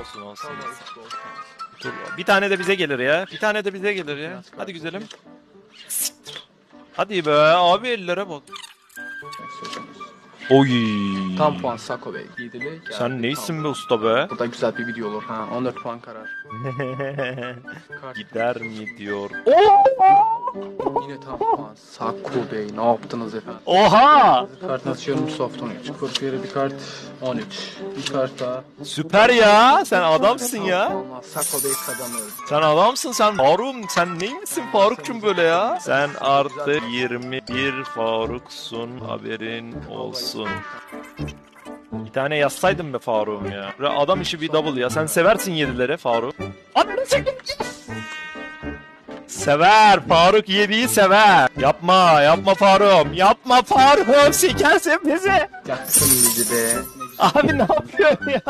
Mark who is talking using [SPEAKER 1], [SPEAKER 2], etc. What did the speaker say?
[SPEAKER 1] Olsun olsun. Dur, bir tane de bize gelir ya. Bir tane de bize gelir ya. Hadi güzelim. Hadi be abi ellere bak. Oy.
[SPEAKER 2] Tam puan Sako Bey. Yedili.
[SPEAKER 1] Sen neysin be usta be?
[SPEAKER 2] Burada güzel bir video olur. Ha 14 puan karar.
[SPEAKER 1] Gider mi diyor.
[SPEAKER 2] Yine tam puan. Sako Bey ne yaptınız efendim?
[SPEAKER 1] Oha!
[SPEAKER 2] Kart atıyorum soft 13. Kurt bir kart 13. Bir kart daha.
[SPEAKER 1] Süper ya. Sen adamsın ya.
[SPEAKER 2] Sako Bey kazanır.
[SPEAKER 1] Sen adamsın sen. Faruk'um sen neymişsin Faruk'cum böyle ya? Sen artık 21 Faruk'sun haberin olsun. Bir tane yazsaydın be Faruk'um ya. Adam işi bir double ya. Sen seversin yedilere Faruk. Ananı çekin. Sever. Faruk yediği sever. Yapma. Yapma Faruk'um. Yapma Faruk'um. Sikersin bizi.
[SPEAKER 2] Yaktın bizi be.
[SPEAKER 1] Abi ne yapıyorsun ya?